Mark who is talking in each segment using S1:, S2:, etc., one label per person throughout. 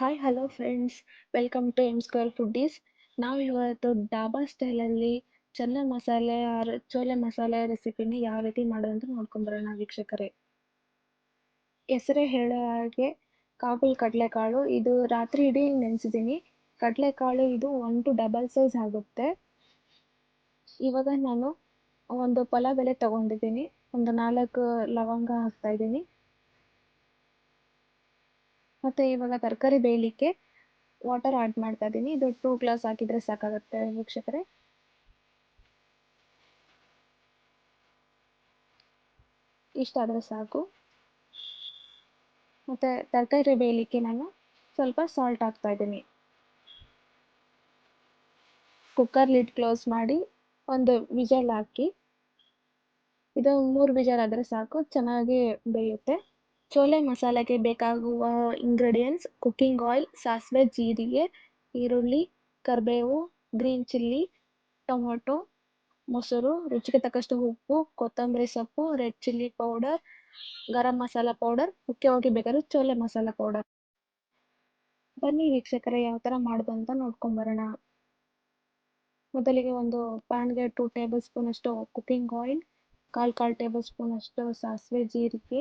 S1: Hi hello friends welcome to M square foodies ನಾವು ಇವತ್ತು ಡಾಬಾ ಸ್ಟೈಲಲ್ಲಿ ಚನ್ನ ಮಸಾಲೆ ಚೋಲೆ ಮಸಾಲೆ ರೆಸಿಪಿನ ಯಾವ ರೀತಿ ಮಾಡೋದಂತ ನೋಡ್ಕೊಂಬರೋಣ ವೀಕ್ಷಕರೇ. ಹೆಸರೇ ಹೇಳೋ ಹಾಗೆ ಕಾಬೂಲ್ ಕಡಲೆಕಾಳು. ಇದು ರಾತ್ರಿ ಇಡೀ ನೆನೆಸಿದ್ದೀನಿ ಕಡಲೆಕಾಳು ಇದು ಒನ್ ಟು ಡಬಲ್ ಸೈಜ್ ಆಗುತ್ತೆ. ಇವಾಗ ನಾನು ಒಂದು ಪಲಾವ್ ಎಲೆ ತಗೊಂಡಿದ್ದೀನಿ. ಒಂದು ನಾಲ್ಕು ಲವಂಗ ಹಾಕ್ತಾ ಇದ್ದೀನಿ. ಮತ್ತು ಇವಾಗ ತರಕಾರಿ ಬೇಯಲಿಕ್ಕೆ ವಾಟರ್ ಆ್ಯಡ್ ಮಾಡ್ತಾ ಇದ್ದೀನಿ. ಇದು ಟೂ ಗ್ಲಾಸ್ ಹಾಕಿದರೆ ಸಾಕಾಗುತ್ತೆ ವೀಕ್ಷಕರೇ. ಇಷ್ಟಾದರೆ ಸಾಕು. ಮತ್ತು ತರಕಾರಿ ಬೇಯಲಿಕ್ಕೆ ನಾನು ಸ್ವಲ್ಪ ಸಾಲ್ಟ್ ಹಾಕ್ತಾ ಇದ್ದೀನಿ. ಕುಕ್ಕರ್ ಲಿಡ್ ಕ್ಲೋಸ್ ಮಾಡಿ ಒಂದು ವಿಜಲ್ ಹಾಕಿ. ಇದು ಮೂರು ವಿಜಲ್ ಆದರೆ ಸಾಕು. ಚೆನ್ನಾಗಿ ಬೇಯುತ್ತೆ. ಚೋಲೆ ಮಸಾಲೆಗೆ ಬೇಕಾಗುವ ಇಂಗ್ರೀಡಿಯೆಂಟ್ಸ್ ಕುಕ್ಕಿಂಗ್ ಆಯಿಲ್ ಸಾಸಿವೆ, ಜೀರಿಗೆ, ಈರುಳ್ಳಿ, ಕರಿಬೇವು ಗ್ರೀನ್ ಚಿಲ್ಲಿ ಟೊಮೊಟೊ, ಮೊಸರು, ರುಚಿಗೆ ತಕ್ಕಷ್ಟು ಉಪ್ಪು, ಕೊತ್ತಂಬರಿ ಸೊಪ್ಪು red chilli powder garam masala powder ಮುಖ್ಯವಾಗಿ ಬೇಕಾದ್ರೆ ಚೋಲೆ ಮಸಾಲ ಪೌಡರ್ ಬನ್ನಿ ವೀಕ್ಷಕರೇ, ಯಾವ ಥರ ಮಾಡೋದು ಅಂತ ನೋಡ್ಕೊಂಬರೋಣ ಮೊದಲಿಗೆ ಒಂದು ಪ್ಯಾನ್ಗೆ ಟೂ ಟೇಬಲ್ ಸ್ಪೂನ್ ಅಷ್ಟು ಕುಕ್ಕಿಂಗ್ ಆಯಿಲ್ ಕಾಲು ಕಾಲು ಟೇಬಲ್ ಸ್ಪೂನ್ ಅಷ್ಟು ಸಾಸಿವೆ, ಜೀರಿಗೆ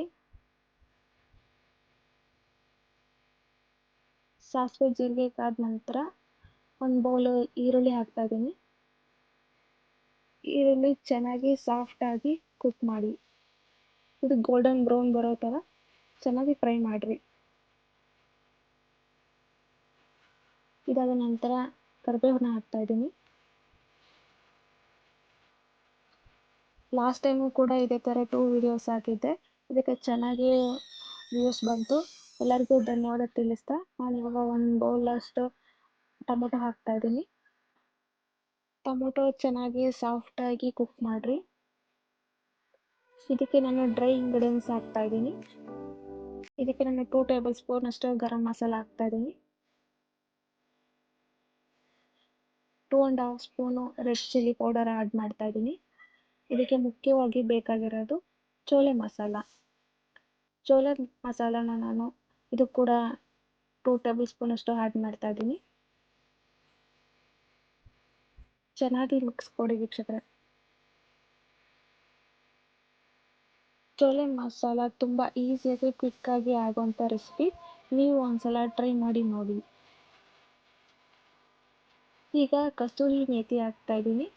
S1: ಸಾಸಿವೆ ಜೀರಿಗೆ ಕಾದ ನಂತರ ಒಂದು ಬೌಲು ಈರುಳ್ಳಿ ಹಾಕ್ತಾ ಇದ್ದೀನಿ ಈರುಳ್ಳಿ ಚೆನ್ನಾಗಿ ಸಾಫ್ಟಾಗಿ ಕುಕ್ ಮಾಡಿ. ಇದು ಗೋಲ್ಡನ್ ಬ್ರೌನ್ ಬರೋ ಥರ ಚೆನ್ನಾಗಿ ಫ್ರೈ ಮಾಡಿರಿ. ಇದಾದ ನಂತರ ಕರಿಬೇವನ್ನ ಹಾಕ್ತಾ ಇದ್ದೀನಿ ಲಾಸ್ಟ್ ಟೈಮು ಕೂಡ ಇದೇ ಥರ ಟೂ ವಿಡಿಯೋಸ್ ಹಾಕಿದ್ದೆ. ಇದಕ್ಕೆ ಚೆನ್ನಾಗಿ ವ್ಯೂಸ್ ಬಂತು. ಎಲ್ಲರಿಗೂ ಧನ್ಯವಾದ ತಿಳಿಸ್ತಾ ನಾನು ಇವಾಗ ಒಂದು ಬೌಲ್ ಅಷ್ಟು ಟೊಮೊಟೊ ಹಾಕ್ತಾ ಇದ್ದೀನಿ. ಟೊಮೊಟೊ ಚೆನ್ನಾಗಿ ಸಾಫ್ಟಾಗಿ ಕುಕ್ ಮಾಡಿರಿ. ಇದಕ್ಕೆ ನಾನು ಡ್ರೈ ಇಂಗ್ರೀಡಿಯೆಂಟ್ಸ್ ಹಾಕ್ತಾ ಇದ್ದೀನಿ. ಇದಕ್ಕೆ ನಾನು ಟೂ ಟೇಬಲ್ ಸ್ಪೂನ್ ಅಷ್ಟು ಗರಂ ಮಸಾಲ ಹಾಕ್ತಾ ಇದ್ದೀನಿ. Two and half spoon red chilli powder add ಮಾಡ್ತಾ ಇದ್ದೀನಿ. ಇದಕ್ಕೆ ಮುಖ್ಯವಾಗಿ ಬೇಕಾಗಿರೋದು ಚೋಲೆ ಮಸಾಲ ಚೋಲೆ ಮಸಾಲನ ನಾನು ಇದು ಕೂಡ ಟೂ ಟೇಬಲ್ ಸ್ಪೂನ್ ಅಷ್ಟು ಆ್ಯಡ್ ಮಾಡ್ತಾ ಇದ್ದೀನಿ. ಚೆನ್ನಾಗಿ ಮಿಕ್ಸ್ ಕೊಡಿ ವೀಕ್ಷಕರೇ. ಚೋಲೆ ಮಸಾಲ ತುಂಬ ಈಸಿಯಾಗಿ ಕ್ವಿಕ್ಕಾಗಿ ಆಗುವಂಥ ರೆಸಿಪಿ ನೀವು ಒಂದ್ಸಲ ಟ್ರೈ ಮಾಡಿ ನೋಡಿ. ಈಗ ಕಸ್ತೂರಿ ಮೇಥಿ ಹಾಕ್ತಾ ಇದ್ದೀನಿ.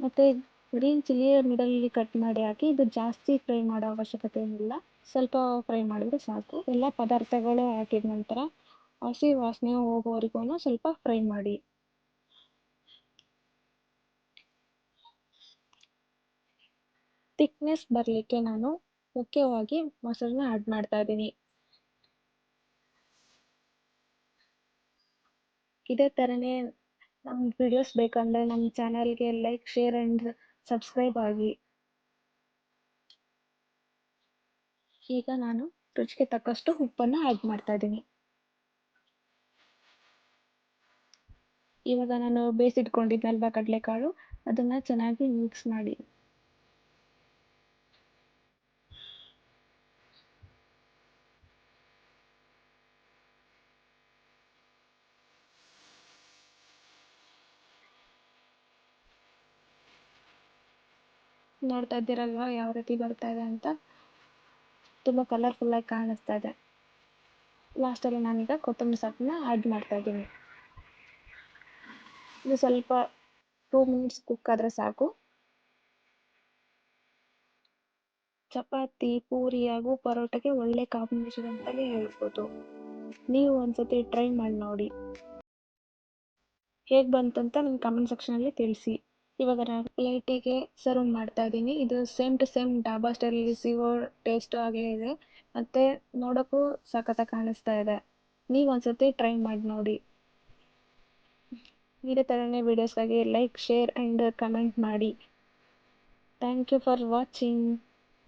S1: ಮತ್ತು ಗ್ರೀನ್ ಚಿಲ್ಲಿ ಮಿಡಲಲ್ಲಿ ಕಟ್ ಮಾಡಿ ಹಾಕಿ ಇದು ಜಾಸ್ತಿ ಫ್ರೈ ಮಾಡೋ ಅವಶ್ಯಕತೆ ಏನಿಲ್ಲ. ಸ್ವಲ್ಪ ಫ್ರೈ ಮಾಡಿದ್ರೆ ಸಾಕು. ಎಲ್ಲ ಪದಾರ್ಥಗಳು ಹಾಕಿದ ನಂತರ ಹಸಿ ವಾಸನೆ ಹೋಗೋವರೆಗೂ ಸ್ವಲ್ಪ ಫ್ರೈ ಮಾಡಿ. ಥಿಕ್ನೆಸ್ ಬರಲಿಕ್ಕೆ ನಾನು ಮುಖ್ಯವಾಗಿ ಮೊಸರನ್ನ ಆ್ಯಡ್ ಮಾಡ್ತಾ ಇದ್ದೀನಿ. ಇದೇ ಥರನೇ ನಮ್ಮ ವಿಡಿಯೋಸ್ ಬೇಕಂದರೆ ನಮ್ಮ ಚಾನಲ್ಗೆ ಲೈಕ್ ಶೇರ್ ಆ್ಯಂಡ್ ಸಬ್ಸ್ಕ್ರೈಬ್ ಆಗಿ. ಈಗ ನಾನು ರುಚಿಗೆ ತಕ್ಕಷ್ಟು ಉಪ್ಪನ್ನು ಆ್ಯಡ್ ಮಾಡ್ತಾ ಇದ್ದೀನಿ. ಇವಾಗ ನಾನು ಬೇಯಿಸಿಟ್ಕೊಂಡಿದ್ನಲ್ವ ಕಡಲೆಕಾಳು, ಅದನ್ನು ಚೆನ್ನಾಗಿ ಮಿಕ್ಸ್ ಮಾಡಿ. ನೋಡ್ತಾ ಇದ್ದೀರಲ್ವಾ? ಯಾವ ರೀತಿ ಬರ್ತಾ ಇದೆ ಅಂತ? ತುಂಬ ಕಲರ್ಫುಲ್ಲಾಗಿ ಕಾಣಿಸ್ತಾ ಇದೆ. ಲಾಸ್ಟಲ್ಲಿ ನಾನೀಗ ಕೊತ್ತಂಬರಿ ಸೊಪ್ಪನ್ನ ಆ್ಯಡ್ ಮಾಡ್ತಾ ಇದ್ದೀನಿ. ಇದು ಸ್ವಲ್ಪ ಟೂ ಮಿನಿಟ್ಸ್ ಕುಕ್ ಆದರೆ ಸಾಕು. ಚಪಾತಿ, ಪೂರಿ ಹಾಗೂ ಪರೋಟಕ್ಕೆ ಒಳ್ಳೆ ಕಾಂಬಿನೇಷನ್ ಅಂತಲೇ ಹೇಳ್ಬೋದು. ನೀವು ಒಂದ್ಸತಿ ಟ್ರೈ ಮಾಡಿ ನೋಡಿ. ಹೇಗೆ ಬಂತಂತ ನನ್ನ ಕಮೆಂಟ್ ಸೆಕ್ಷನಲ್ಲಿ ತಿಳಿಸಿ. ಇವಾಗ ನಾನು ಪ್ಲೇಟಿಗೆ ಸರ್ವ್ ಮಾಡ್ತಾ ಇದ್ದೀನಿ. ಇದು ಸೇಮ್ ಟು ಸೇಮ್ ಡಾಬಾ ಸ್ಟೈಲಲ್ಲಿ ಸಿಗೋ ಟೇಸ್ಟು ಆಗೇ ಇದೆ. ಮತ್ತು ನೋಡೋಕ್ಕೂ ಸಖತ್ತಾಗಿ ಕಾಣಿಸ್ತಾ ಇದೆ. ನೀವು ಒಂದ್ಸತಿ ಟ್ರೈ ಮಾಡಿ ನೋಡಿ. ಇದೇ ಥರನೇ ವೀಡಿಯೋಸ್ಗಾಗಿ ಲೈಕ್ ಶೇರ್ ಆ್ಯಂಡ್ ಕಮೆಂಟ್ ಮಾಡಿ. Thank you for watching